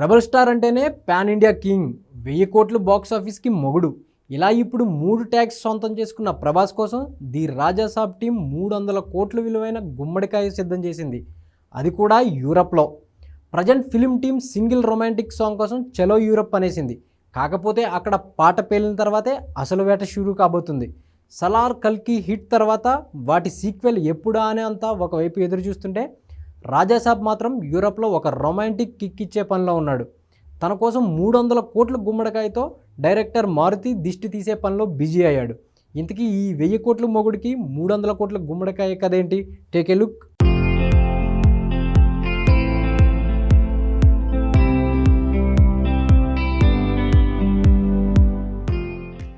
Rebel star అంటేనే pan India king. వెయ్యి కోట్లు బాక్స్ ఆఫీస్కి మొగుడు. ఇలా ఇప్పుడు మూడు ట్యాక్స్ సొంతం చేసుకున్న ప్రభాస్ కోసం ది రాజాసాబ్ టీం మూడు వందల కోట్ల విలువైన గుమ్మడికాయ సిద్ధం చేసింది. అది కూడా యూరప్లో. Present film team single romantic song కోసం చలో యూరప్ అనేసింది. కాకపోతే అక్కడ పాట పేలిన తర్వాతే అసలు వేట షురూ కాబోతుంది. సలార్ కల్కి హిట్ తర్వాత వాటి సీక్వెల్ ఎప్పుడా అనే అంతా ఒకవైపు ఎదురు చూస్తుంటే రాజాసాబ్ మాత్రం యూరప్లో ఒక రొమాంటిక్ కిక్ ఇచ్చే పనిలో ఉన్నాడు. తన కోసం మూడు వందల కోట్ల గుమ్మడికాయతో డైరెక్టర్ మారుతి దిష్టి తీసే పనిలో బిజీ అయ్యాడు. ఇంతకీ ఈ వెయ్యి కోట్ల మొగుడికి మూడు వందల కోట్ల గుమ్మడికాయ కదేంటి take a look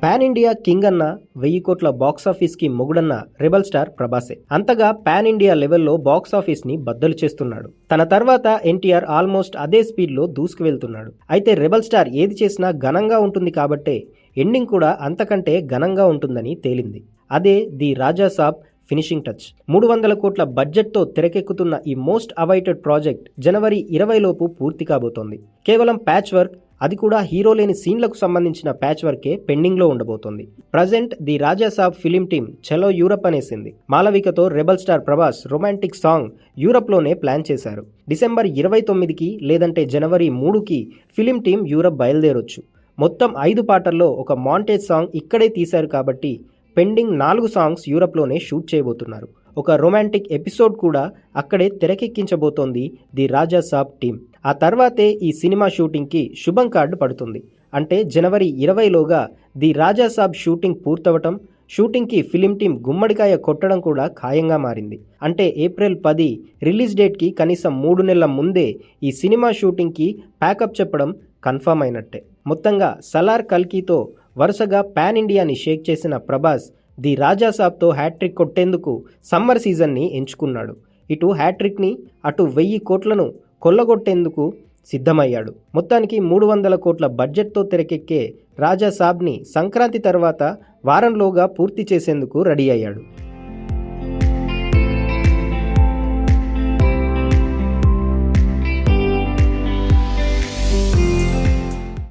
pan India king అన్న వెయ్యి కోట్ల బాక్స్కి మొగుడన్న రెబల్ స్టార్ ప్రభాసే. అంతగా పాన్ ఇండియా లెవెల్లో బాక్స్ని బద్దలు చేస్తున్నాడు. తన తర్వాత ఎన్టీఆర్ ఆల్మోస్ట్ అదే స్పీడ్లో దూసుకు వెళ్తున్నాడు అయితే రెబల్ స్టార్ ఏది చేసినా ఘనంగా ఉంటుంది కాబట్టే ఎండింగ్ కూడా అంతకంటే ఘనంగా ఉంటుందని తేలింది. అదే the Raja Saab finishing touch. మూడు వందల కోట్ల బడ్జెట్తో తెరకెక్కుతున్న ఈ మోస్ట్ అవైటెడ్ ప్రాజెక్ట్ జనవరి ఇరవై లోపు పూర్తి కాబోతోంది. కేవలం ప్యాచ్ వర్క్ అది కూడా హీరో లేని సీన్లకు సంబంధించిన ప్యాచ్ వర్కే పెండింగ్లో ఉండబోతోంది. Present the Raja Saab film team చలో యూరప్ అనేసింది. మాలవికతో rebel star Prabhas romantic song యూరప్లోనే plan చేశారు. డిసెంబర్ ఇరవై తొమ్మిదికి లేదంటే జనవరి మూడుకి ఫిలిం టీం యూరప్ బయలుదేరొచ్చు. మొత్తం ఐదు పాటల్లో ఒక మాంటేజ్ సాంగ్ ఇక్కడే తీశారు కాబట్టి పెండింగ్ నాలుగు సాంగ్స్ యూరప్లోనే షూట్ చేయబోతున్నారు. ఒక రొమాంటిక్ ఎపిసోడ్ కూడా అక్కడే తెరకెక్కించబోతోంది ది రాజా సాబ్ టీం ఆ తర్వాతే ఈ సినిమా షూటింగ్కి శుభం కార్డు పడుతుంది. అంటే జనవరి ఇరవైలోగా ది రాజా సాబ్ షూటింగ్ పూర్తవటం షూటింగ్కి ఫిలిం టీం గుమ్మడికాయ కొట్టడం కూడా ఖాయంగా మారింది. అంటే ఏప్రిల్ పది రిలీజ్ డేట్కి కనీసం మూడు నెలల ముందే ఈ సినిమా షూటింగ్కి ప్యాకప్ చెప్పడం కన్ఫర్మ్ అయినట్టే. మొత్తంగా సలార్ కల్కీతో వరుసగా పాన్ ఇండియాని షేక్ చేసిన ప్రభాస్ ది రాజా సాబ్తో హ్యాట్రిక్ కొట్టేందుకు సమ్మర్ సీజన్ని ఎంచుకున్నాడు. ఇటు హ్యాట్రిక్ని అటు వెయ్యి కోట్లను కొల్లగొట్టేందుకు సిద్ధమయ్యాడు. మొత్తానికి మూడు వందల కోట్ల బడ్జెట్తో తెరకెక్కే రాజా సాబ్ని సంక్రాంతి తర్వాత వారంలోగా పూర్తి చేసేందుకు రెడీ అయ్యాడు.